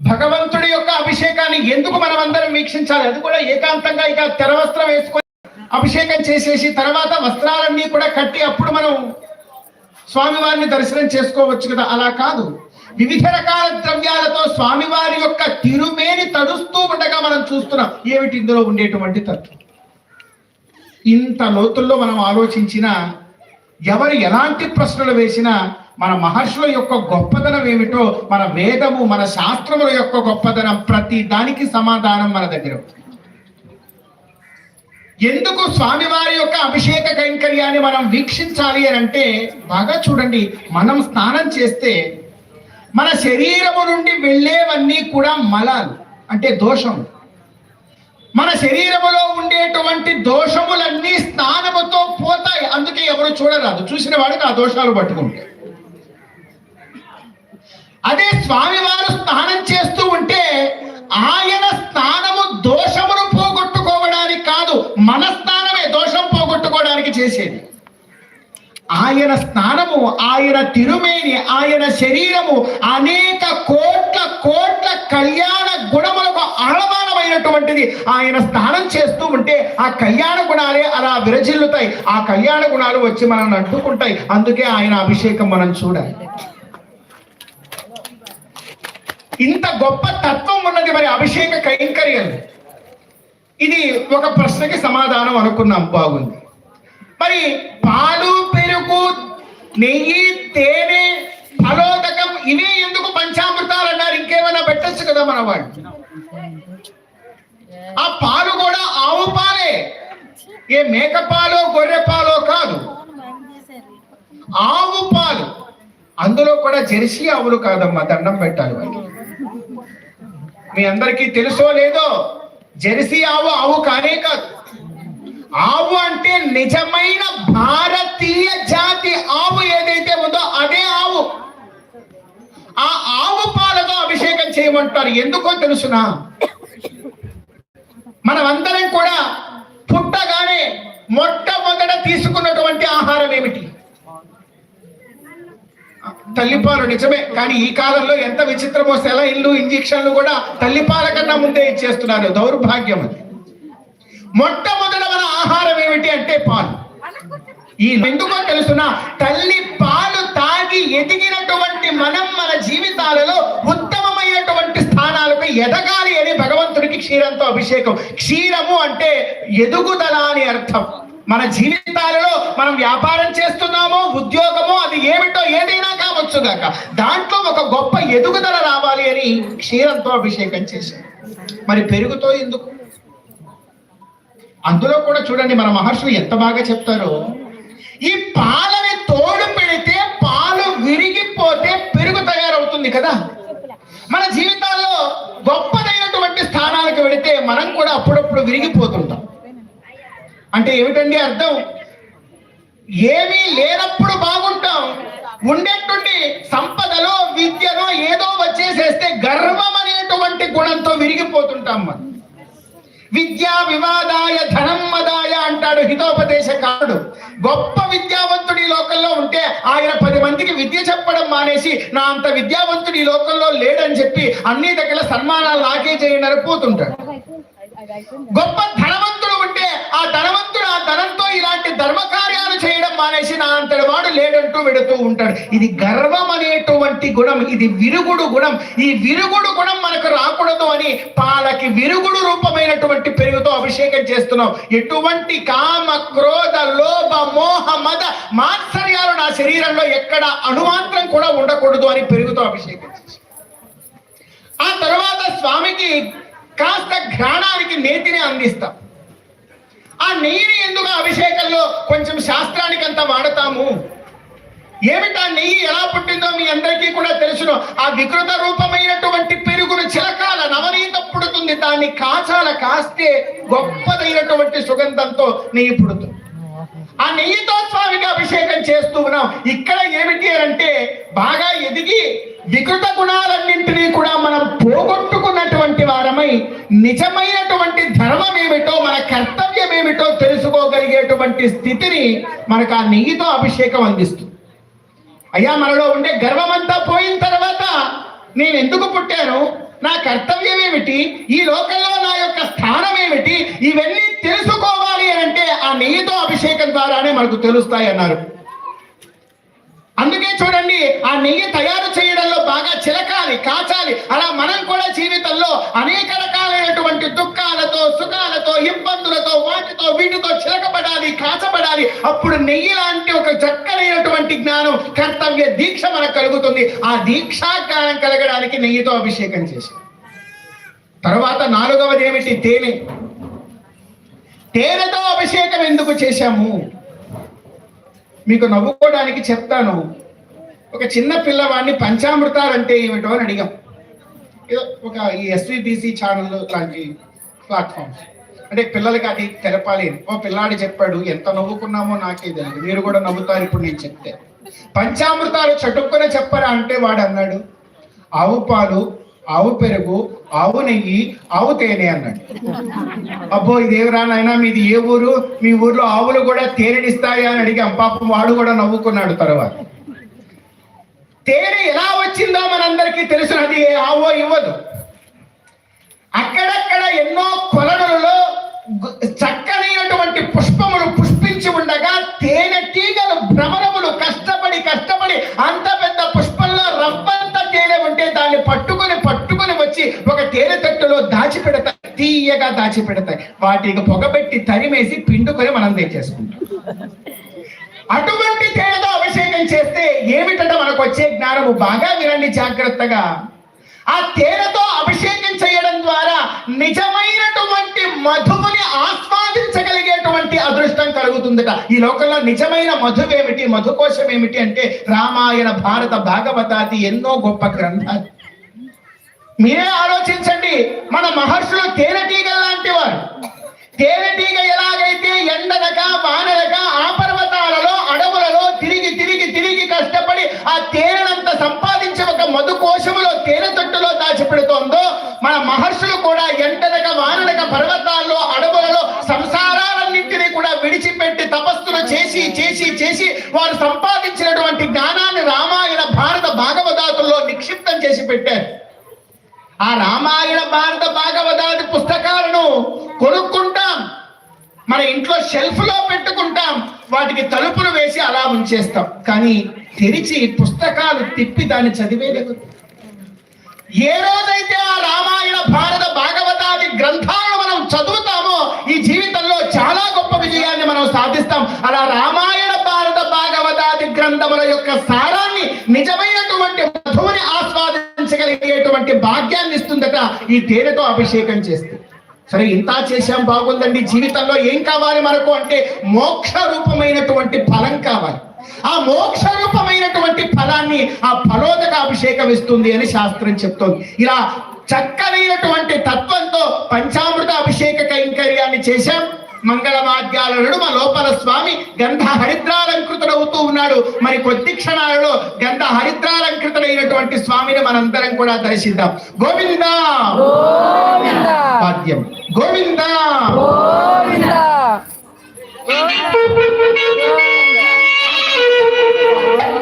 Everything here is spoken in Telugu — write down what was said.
భగవంతుడి యొక్క అభిషేకాన్ని ఎందుకు మనం అందరం వీక్షించాలి? అది కూడా ఏకాంతంగా ఇక తెరవస్త్రం వేసుకొని అభిషేకం చేసేసి తర్వాత వస్త్రాలన్నీ కూడా కట్టి అప్పుడు మనం స్వామివారిని దర్శనం చేసుకోవచ్చు కదా? అలా కాదు. వివిధ రకాల ద్రవ్యాలతో స్వామివారి యొక్క తిరుమేని తడుస్తూ ఉండగా మనం చూస్తున్నాం ఏమిటి ఇందులో ఉండేటువంటి తత్వం. ఇంత లోతుల్లో మనం ఆలోచించినా ఎవరు ఎలాంటి ప్రశ్నలు వేసినా మన మహర్షుల యొక్క గొప్పదనం ఏమిటో మన వేదము మన శాస్త్రముల యొక్క గొప్పతనం ప్రతి దానికి సమాధానం మన దగ్గర ఎందుకు స్వామివారి యొక్క అభిషేక కైంకర్యాన్ని మనం వీక్షించాలి అని అంటే బాగా చూడండి మనం స్నానం చేస్తే మన శరీరము నుండి వెళ్ళేవన్నీ కూడా మలాలు అంటే దోషం మన శరీరములో ఉండేటువంటి దోషములన్నీ స్నానముతో పోతాయి అందుకే ఎవరు చూడరాదు. చూసిన వాడికి ఆ దోషాలు పట్టుకుంటాయి. అదే స్వామివారు స్నానం చేస్తూ ఉంటే ఆయన స్నానము దోషమును పోగొట్టుకోవడానికి కాదు మన స్నానమే దోషం పోగొట్టుకోవడానికి చేసేది. ఆయన స్నానము ఆయన తిరుమేని ఆయన శరీరము అనేక కోట్ల కోట్ల కళ్యాణ గుణములకు ఆళమానమైనటువంటిది ఆయన స్నానం చేస్తూ ఉంటే ఆ కళ్యాణ గుణాలే అలా విరజిల్లుతాయి. ఆ కళ్యాణ గుణాలు వచ్చి మనల్ని అడ్డుకుంటాయి అందుకే ఆయన అభిషేకం మనం చూడాలి. ఇంత గొప్ప తత్వం ఉన్నది మరి అభిషేక కైంకర్యం ఇది. ఒక ప్రశ్నకి సమాధానం అనుకున్నాం బాగుంది. మరి పాలు పెరుగు నెయ్యి తేనె ఫలోదకం ఇవే ఎందుకు పంచామృతాలు అన్నారు? ఇంకేమైనా పెట్టచ్చు కదా మన వాళ్ళు. ఆ పాలు కూడా ఆవు పాలే. ఏ మేక పాలో గొర్రె పాలో కాదు. ఆవు పాలు. అందులో కూడా జెర్సీ ఆవులు కాదమ్మా దండం పెట్టాలి వాళ్ళు మీ అందరికీ తెలుసో లేదో? జెర్సీ ఆవు ఆవు కానే కాదు. ఆవు అంటే నిజమైన భారతీయ జాతి ఆవు ఏదైతే ఉందో అదే ఆవు. ఆ ఆవు పాలతో అభిషేకం చేయమంటారు. ఎందుకో తెలుసునా మనమందరం కూడా పుట్టగానే మొట్టమొదట తీసుకున్నటువంటి ఆహారం ఏమిటి తల్లిపాలు నిజమే కానీ ఈ కాలంలో ఎంత విచిత్రమో సెలైన్లు ఇంజక్షన్లు కూడా తల్లిపాల కన్నా ముందే ఇచ్చేస్తున్నారు. దౌర్భాగ్యం అది. మొట్టమొదట మన ఆహారం ఏమిటి అంటే పాలు. ఈ ఎందుకో తెలుసునా తల్లి పాలు తాగి ఎదిగినటువంటి మనం మన జీవితాలలో ఉత్తమమైనటువంటి స్థానాలకు ఎదగాలి అని భగవంతుడికి క్షీరంతో అభిషేకం. క్షీరము అంటే ఎదుగుదల అని అర్థం. మన జీవితాలలో మనం వ్యాపారం చేస్తున్నామో ఉద్యోగమో అది ఏమిటో ఏదైనా కావచ్చు గాక దాంట్లో ఒక గొప్ప ఎదుగుదల రావాలి అని క్షీరంతో అభిషేకం చేశారు. మరి పెరుగుతో ఎందుకు? అందులో కూడా చూడండి మన మహర్షులు ఎంత బాగా చెప్తారో. ఈ పాలని తోడు పెడితే పాలు విరిగిపోతే పెరుగు తయారవుతుంది కదా. మన జీవితాల్లో గొప్పదైనటువంటి స్థానాలకు వెళితే మనం కూడా అప్పుడప్పుడు విరిగిపోతుంటాం. అంటే ఏమిటండి అర్థం? ఏమీ లేనప్పుడు బాగుంటాం. ఉండేటువంటి సంపదలో విద్యలో ఏదో వచ్చేసేస్తే గర్వం అనేటువంటి గుణంతో విరిగిపోతుంటాం మనం. విద్యా వివాదాయ ధనం మదాయ అంటాడు హితోపదేశకారుడు. గొప్ప విద్యావంతుడు ఈ లోకంలో ఉంటే ఆయన పది మందికి విద్య చెప్పడం మానేసి నా అంత విద్యావంతుడు ఈ లోకంలో లేడని చెప్పి అన్ని దగ్గర సన్మానాలు నాకే చేయండి పోతుంటాడు. గొప్ప ధనవంతుడు లేడంటూ వెడుతూ ఉంటాడు. ఇది గర్వం అనేటువంటి గుణం ఇది విరుగుడు గుణం. ఈ విరుగుడు గుణం మనకు రాకూడదు అని పాలకి విరుగుడు రూపమైనటువంటి పెరుగుతో అభిషేకం చేస్తున్నాం. ఎటువంటి కామ క్రోధ లోభ మోహ మద మాత్సర్యాలు నా శరీరంలో ఎక్కడ అణుమాత్రం కూడా ఉండకూడదు అని పెరుగుతో అభిషేకం ఆ తర్వాత స్వామికి కాస్త ఘ్రాణానికి నేతిని అందిస్తాం. ఆ నీరు ఎందుకు అభిషేకంలో కొంచెం శాస్త్రానికి అంత వాడతాము? ఏమిటా నెయ్యి ఎలా పుట్టిందో మీ అందరికీ కూడా తెలుసును. ఆ వికృత రూపమైనటువంటి పెరుగును చిలకాల నవనీత పుడుతుంది. దాన్ని కాచాల కాస్తే గొప్పదైనటువంటి సుగంధంతో నెయ్యి పుడుతుంది. ఆ నెయ్యితో స్వామికి అభిషేకం చేస్తూ ఉన్నాం. ఇక్కడ ఏమిటి అంటే బాగా ఎదిగి వికృత గుణాలన్నింటినీ కూడా మనం పోగొట్టుకున్నటువంటి వారమై నిజమైనటువంటి ధర్మం ఏమిటో మన కర్తవ్యం ఏమిటో తెలుసుకోగలిగేటువంటి స్థితిని మనకు ఆ నెయ్యితో అభిషేకం అందిస్తుంది. అయ్యా మనలో ఉండే గర్వమంతా పోయిన తర్వాత నేను ఎందుకు పుట్టాను? నా కర్తవ్యం ఏమిటి ఈ లోకంలో నా యొక్క స్థానం ఏమిటి ఇవన్నీ తెలుసుకోవాలి అని అంటే ఆ నెయ్యితో అభిషేకం ద్వారానే మనకు తెలుస్తాయి అన్నారు. అందుకే చూడండి ఆ నెయ్యి తయారు చేయడంలో బాగా చిలకాలి కాచాలి. అలా మనం కూడా జీవితంలో అనేక రకాల రకాలైనటువంటి దుఃఖాలతో సుఖాలతో ఇబ్బందులతో వాటితో వీటితో చిలకబడాలి కాచబడాలి. అప్పుడు నెయ్యి లాంటి ఒక చక్కనైనటువంటి జ్ఞానం కర్తవ్య దీక్ష మనకు కలుగుతుంది. ఆ దీక్షా జ్ఞానం కలగడానికి నెయ్యితో అభిషేకం చేసి తర్వాత నాలుగవది ఏమిటి? తేనె. తేనెతో అభిషేకం ఎందుకు చేశాము? మీకు నవ్వుకోవడానికి చెప్తాను. ఒక చిన్న పిల్లవాడిని పంచామృతాలు అంటే ఏమిటో అని అడిగాం. ఒక ఈ ఎస్విబిసి ఛానల్ లాంటి ప్లాట్ఫామ్స్ అంటే పిల్లలకి అది తెలపాలి. ఓ పిల్లాడు చెప్పాడు ఎంత నవ్వుకున్నామో నాకే తెలియదు మీరు కూడా నవ్వుతారు ఇప్పుడు నేను చెప్తే. పంచామృతాలు చటుక్కున చెప్పరా అంటే వాడు అన్నాడు ఆవు పాలు ఆవు పెరుగు ఆవు నెయ్యి ఆవు తేనె అన్నాడు. అబ్బో ఇదేవరా నాయనా మీది ఏ ఊరు? మీ ఊర్లో ఆవులు కూడా తేనెనిస్తాయా అని అడిగాం. పాపం వాడు కూడా నవ్వుకున్నాడు తర్వాత. తేనె ఎలా వచ్చిందో మనందరికీ తెలిసినది ఏ ఆవో ఇవ్వదు. అక్కడక్కడ ఎన్నో కొలనులలో చక్కనైనటువంటి పుష్పములు పుష్పించి ఉండగా తేనె తీగలు భ్రమరములు కష్టపడి కష్టపడి అంత పెద్ద పుష్పంలో రవ్వంత తేనె ఉంటే దాన్ని పట్టుకొని పట్టుకొని వచ్చి ఒక తేనె తట్టులో దాచిపెడతాయి తీయగా దాచిపెడతాయి. వాటికి పొగబెట్టి తరిమేసి పిండుకొని మనం తెచ్చేసుకుంటాం. అటువంటి తేనెతో అభిషేకం చేస్తే ఏమిటంటే వచ్చే జ్ఞానము బాగా వినండి జాగ్రత్తగా. ఆ తేనెతో అభిషేకం చేయడం ద్వారా నిజమైనటువంటి మధువుని ఆస్వాదించగలిగేటువంటి అదృష్టం కలుగుతుందట. ఈ లోకంలో నిజమైన మధువు ఏమిటి మధుకోశం ఏమిటి అంటే రామాయణ భారత భాగవతాది ఎన్నో గొప్ప గ్రంథాలు. మీరే ఆలోచించండి మన మహర్షులు తేనెటీగ లాంటి వారు తేనెటీగ ఎలాగైతే ఎండనక వానలక ఆ పర్వతాలలో అడవులలో ఆ తేనెనంత సంపాదించి ఒక మధు కోశములో తేనె తొట్టులో దాచిపెడుతోందో మన మహర్షులు కూడా ఎంటనక వాననక పర్వతాల్లో అడవులలో సంసారాలన్నింటినీ కూడా విడిచిపెట్టి తపస్సులు చేసి చేసి చేసి వారు సంపాదించినటువంటి జ్ఞానాన్ని రామాయణ భారత భాగవతాతుల్లో నిక్షిప్తం చేసి పెట్టారు. ఆ రామాయణ భారత భాగవతాది పుస్తకాలను కొనుక్కుంటాం. మన ఇంట్లో షెల్ఫ్లో పెట్టుకుంటాం. వాటికి తలుపులు వేసి అలా ఉంచేస్తాం. కానీ తెరిచి పుస్తకాలు తిప్పి దాన్ని చదివేలేదు ఏ రోజైతే ఆ రామాయణ భారత భాగవతాది గ్రంథాలను మనం చదువుతామో ఈ జీవితంలో చాలా గొప్ప విజయాన్ని మనం సాధిస్తాం. అలా రామాయణ భారత భాగవతాది గ్రంథముల యొక్క సారాన్ని నిజమైనటువంటి మధువుని ఆస్వాదించగలిగేటువంటి భాగ్యాన్ని ఇస్తుందట ఈ తేనెతో అభిషేకం చేస్తే. సరే ఇంత చేశాం బాగుందండి. జీవితంలో ఏం కావాలి మనకు అంటే మోక్ష రూపమైనటువంటి ఫలం కావాలి. ఆ మోక్ష రూపమైనటువంటి ఫలాన్ని ఆ ఫలోదక అభిషేకం ఇస్తుంది అని శాస్త్రం చెప్తోంది. ఇలా చక్కనైనటువంటి తత్వంతో పంచామృత అభిషేక కైంకర్యాన్ని చేశాం. మంగళ వాద్యాల నడుమ లోపల స్వామి గంధ హరిద్రాలంకృతుడవుతూ ఉన్నాడు. మరి కొద్ది క్షణాలలో గంధ హరిద్రాలంకృతుడైనటువంటి స్వామిని మనందరం కూడా దర్శిద్దాం. గోవిందా! గోవింద! Música